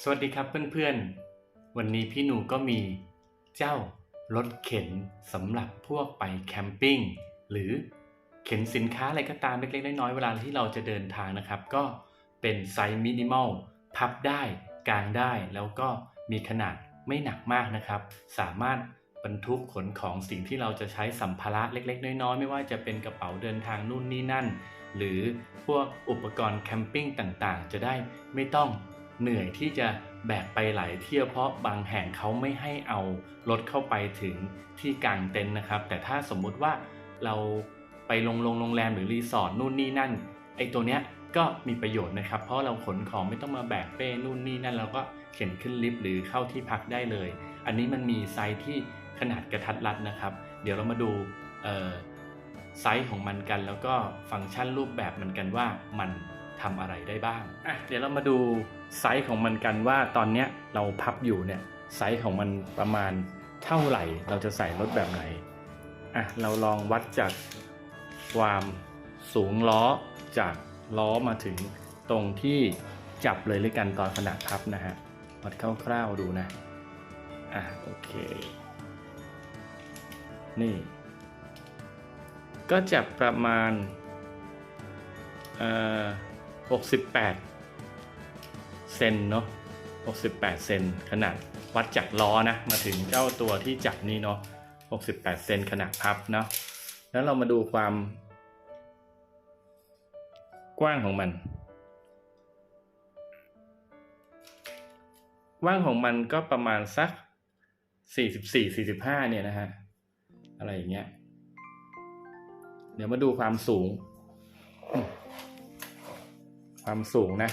สวัสดีครับเพื่อนๆ วันนี้พี่หนูก็มีเจ้ารถเข็นสำหรับพวกไปแคมปิ้งหรือเข็นสินค้าอะไรก็ตามเล็กๆน้อยๆเวลาที่เราจะเดินทางนะครับ ก็เป็นไซส์มินิมอลพับได้กางได้ แล้วก็มีขนาดไม่หนักมากนะครับ สามารถบรรทุกขนของสิ่งที่เราจะใช้สัมภาระเล็ก ๆ น้อยๆ ไม่ว่าจะเป็นกระเป๋าเดินทางนู่นนี่นั่น หรือพวกอุปกรณ์แคมปิ้งต่างๆ จะได้ไม่ต้อง เหนื่อยที่จะแบกไปหลายเที่ยวเพราะบางแห่งเขาไม่ให้เอารถเข้าไปถึงที่กลางเต็นท์นะครับ แต่ถ้าสมมุติว่าเราไปลงโรงโรงแรมหรือรีสอร์ทนู่นนี่นั่นไอ้ตัวเนี้ยก็มีประโยชน์นะครับ เพราะเราขนของไม่ต้องมาแบกเป้นู่นนี่นั่นเราก็เข็นขึ้นลิฟต์หรือเข้าที่พักได้เลย อันนี้มันมีไซส์ที่ขนาดกระทัดรัดนะครับ เดี๋ยวเรามาดูไซส์ของมันกัน แล้วก็ฟังก์ชันรูปแบบมันกันว่ามัน ทำอะไรได้บ้างอะเดี๋ยวเรามาดูไซส์ของมันกันว่าตอนเนี้ยเราพับอยู่เนี่ยไซส์ของมันประมาณเท่าไหร่ เราจะใส่รถแบบไหนอะเราลองวัดจากความสูงล้อจากล้อมาถึงตรงที่จับเลยเลยกันตอนขนาดพับนะฮะวัดคร่าวๆดูนะอะโอเค นี่ ก็จะประมาณเอ่อ 68 เซนเนาะ68 เซนขนาดวัดจากล้อนะ มาถึงเจ้าตัวที่จับนี่เนาะ68 เซนขนาดพับเนาะแล้วเรามาดูความ กว้างของมัน กว้างของมันก็ประมาณสัก 44-45 เนี่ยนะฮะ อะไรอย่างเงี้ย เดี๋ยวมาดูความสูง ความสูงนะ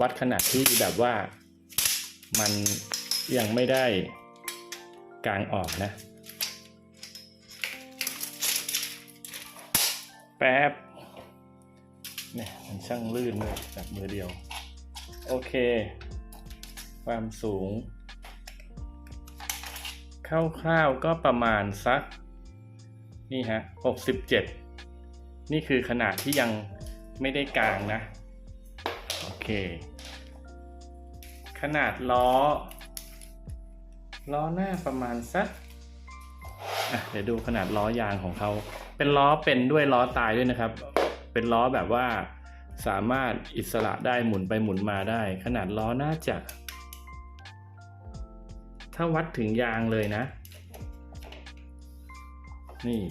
วัดขนาดที่แบบว่ามันยังไม่ได้กลางออกนะ แป๊บเนี่ยมันช่างลื่นเลยแบบมือเดียว โอเค ความสูงคร่าวๆก็ประมาณสัก นี่ฮะหกสิบเจ็ดนี่คือขนาดที่ยังไม่ได้กลางนะ เค ขนาดล้อ ล้อหน้าประมาณสักเดี๋ยวดูขนาดล้อยางของเขา เป็นล้อเป็นด้วยล้อตายด้วยนะครับ เป็นล้อแบบว่าสามารถอิสระได้หมุนไปหมุนมาได้ ขนาดล้อน่าจะ ถ้าวัดถึงยางเลยนะ นี่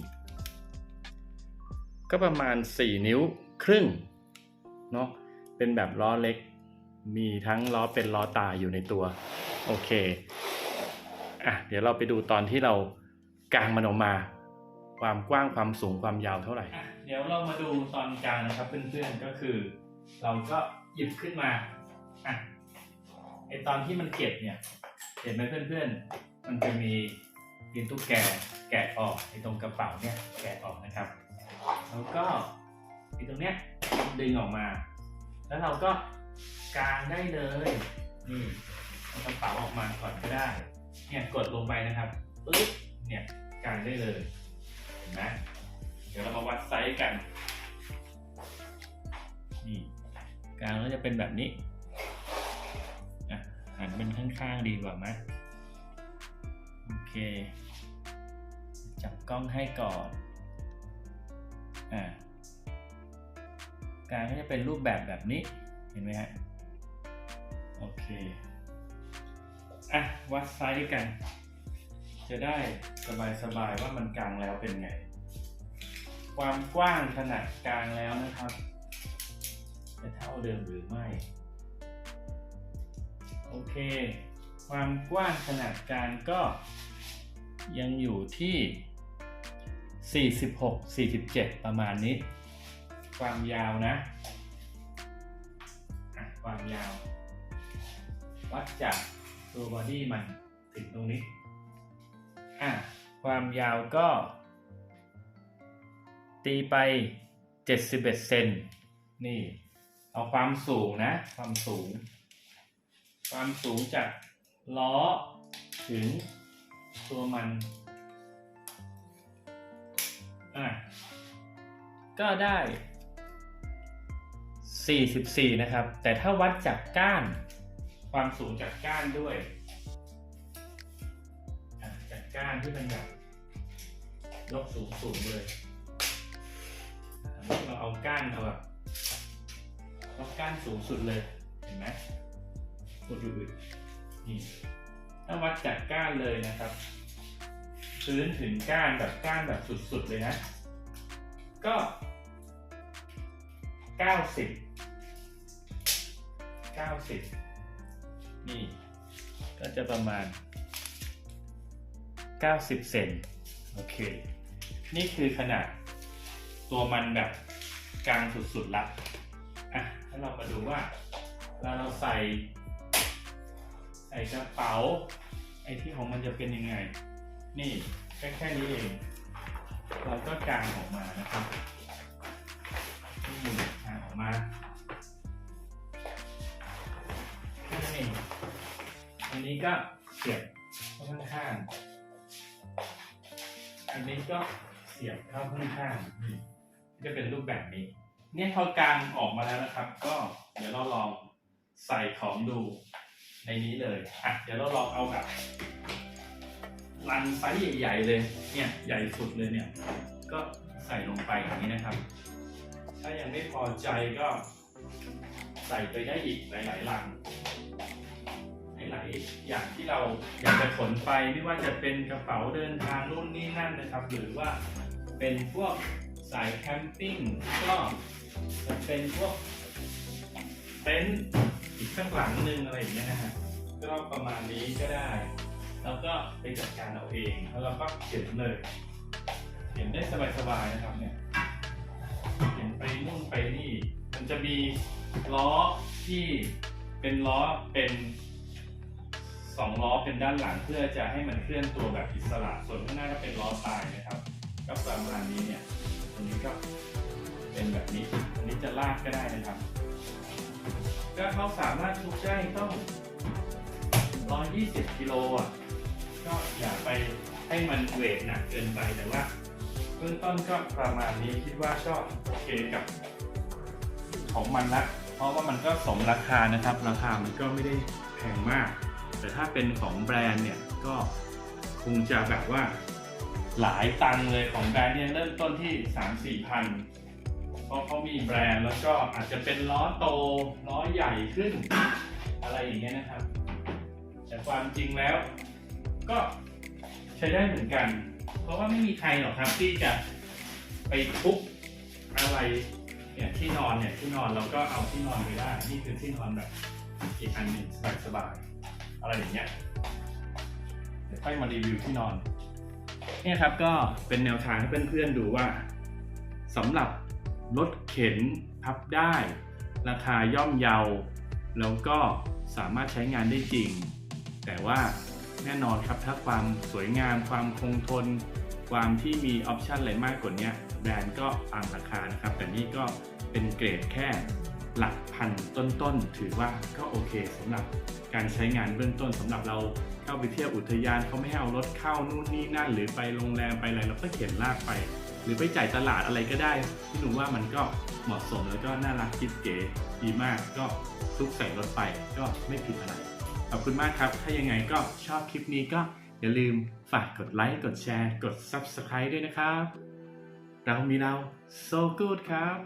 ก็ประมาณ 4 นิ้วครึ่งเนาะ เป็นแบบล้อเล็ก มีทั้งล้อเป็นล้อตาอยู่ในตัว โอเคอะเดี๋ยวเราไปดูตอนที่เรากางมันออกมา ความกว้างความสูงความยาวเท่าไหร่ เดี๋ยวเรามาดูตอนกลางนะครับเพื่อนๆก็คือ เราก็หยิบขึ้นมาอะไอตอนที่มันเก็บเนี่ย เห็นไหมเพื่อนๆ มันจะมีดินตุ๊กแกแกะออกไอตรงกระเป๋าเนี่ยแกะออกนะครับ แล้วก็ไอตรงเนี้ยดึงออกมา แล้วเราก็กางได้เลยนี่เอากระเป๋าออกมาก่อนก็ได้เนี่ยกดลงไปนะครับปึ๊บเนี่ยกางได้เลยเห็นไหมเดี๋ยวเรามาวัดไซส์กันนี่กางแล้วจะเป็นแบบนี้อะหันเป็นข้างๆดีกว่าไหมโอเคจับกล้องให้ก่อนอ่า การก็จะเป็นรูปแบบแบบนี้เห็นไหมฮะโอเคอะวัดไซส์กัน จะได้สบายๆว่ามันกลางแล้วเป็นไง ความกว้างขนาดกลางแล้วนะครับ จะเท่าเดิมหรือไม่ โอเค ความกว้างขนาดกลางก็ยังอยู่ที่ 46 47 ประมาณนี้ ความยาวนะความยาว วัดจากตัวบอดี้มันถึงตรงนี้อะความยาวก็ ตีไป 71เซนนี่ เอาความสูงนะ ความสูง ความสูงจากล้อถึงตัวมันอะก็ได้ 44 นะครับ แต่ถ้าวัดจากก้าน ความสูงจากก้านด้วยจากก้านที่มันแบบยกสูงสูงเลยอ่เราเอาก้านเอาแบบเอาก้านสูงสุดเลยเห็นไหมอุดอุดอุดนี่ถ้าวัดจากก้านเลยนะครับพื้นถึงก้านแบบก้านแบบสุดๆเลยนะ ก็ เก้าสิบเก้าสิบนี่ ก็จะประมาณเก้าสิบเซนโอเค นี่คือขนาดตัวมันแบบกลางสุดๆละอะถ้าเรามาดูว่าเวลาเราใส่ใส่กระเป๋า ไอ้ที่ของมันจะเป็นยังไง นี่แค่แค่นี้เอง เราก็กลางออกมานะครับ นนี้ก็เสียบเข้าข้างๆอันนี้ก็เสียบเข้าข้างๆนี่จะเป็นรูปแบบนี้ เนี่ยพอกางออกมาแล้วนะครับ ก็เดี๋ยวเราลองใส่ของดูในนี้เลยอะเดี๋ยวเราลองเอาแบบรันไซส์ใหญ่ๆเลย เนี่ยใหญ่สุดเลยเนี่ย ก็ใส่ลงไปอย่างนี้นะครับ ถ้ายังไม่พอใจก็ใส่ไปได้อีกหลายๆลัง อย่างที่เราอยากจะขนไปไม่ว่าจะเป็นกระเป๋าเดินทางนู่นนี่นั่นนะครับ หรือว่าเป็นพวกสายแคมปิ้งก็จะเป็นพวกเต็นท์อีกข้างหลังหนึงอะไรอย่างเงี้ยนะฮะก็ประมาณนี้ก็ได้ แล้วก็ไปจัดการเอาเองแล้วเราก็เขียนเลยเขียนได้สบายๆนะครับเนี่ยเขียนไปนู่นไปนี่ มันจะมีล้อที่เป็นล้อเป็น สองล้อเป็นด้านหลังเพื่อจะให้มันเคลื่อนตัวแบบอิสระ ส่วนข้างหน้าก็เป็นล้อตายนะครับก็ประมาณนี้เนี่ยตรงนี้ก็เป็นแบบนี้อันนี้จะลากก็ได้นะครับก็เขาสามารถทุกได้ต้อง 120กิโลอะก็อย่าไปให้มันเวทหนักเกินไปแต่ว่าเบื้องต้นก็ประมาณนี้คิดว่าก็โอเคกับของมันละเพราะว่ามันก็สมราคานะครับ ราคามันก็ไม่ได้แพงมาก แต่ถ้าเป็นของแบรนด์เนี่ยก็คงจะแบบว่าหลายตังเลยของแบรนด์เนี่ยเริ่มต้นที่ 3 4พันเพราะเขามีแบรนด์แล้วก็อาจจะเป็นล้อโตล้อใหญ่ขึ้น อะไรอย่างเงี้ยนะครับ แต่ความจริงแล้วก็ใช้ได้เหมือนกัน เพราะว่าไม่มีใครหรอกครับที่จะไปทุบอะไรเนี่ยที่นอนเนี่ยที่นอนเราก็เอาที่นอนไปได้ นี่คือที่นอนแบบอีกอันหนึ่งสบายๆ อะไรอย่างเงี้ยเดี๋ยวค่อยมารีวิวที่นอน เนี่ยครับก็เป็นแนวทางให้เพื่อนๆดูว่าสำหรับรถเข็นพับได้ ราคาย่อมเยา แล้วก็สามารถใช้งานได้จริง แต่ว่าแน่นอนครับถ้าความสวยงาม ความคงทน ความที่มีออปชันอะไรมากกว่านี้แบรนด์ก็ตามราคานะครับ แต่นี่ก็เป็นเกรดแค่ หลักพันต้นๆ ถือว่าก็โอเคสำหรับการใช้งานเบื้องต้นสำหรับเราเข้าไปเที่ยวอุทยานเขาไม่ให้เอารถเข้านู่นนี่นั่น หรือไปโรงแรมไปอะไรเราก็เข็นลากไป หรือไปจ่ายตลาดอะไรก็ได้ที่หนูว่ามันก็เหมาะสมแล้วก็น่ารักคิดเก๋ดีมากก็ซุกใส่รถไปก็ไม่ผิดอะไรขอบคุณมากครับ ถ้ายังไงก็ชอบคลิปนี้ก็อย่าลืมฝากกดไลค์กดแชร์ กด Subscribe ด้วยนะครับ เรามีเรา so good ครับ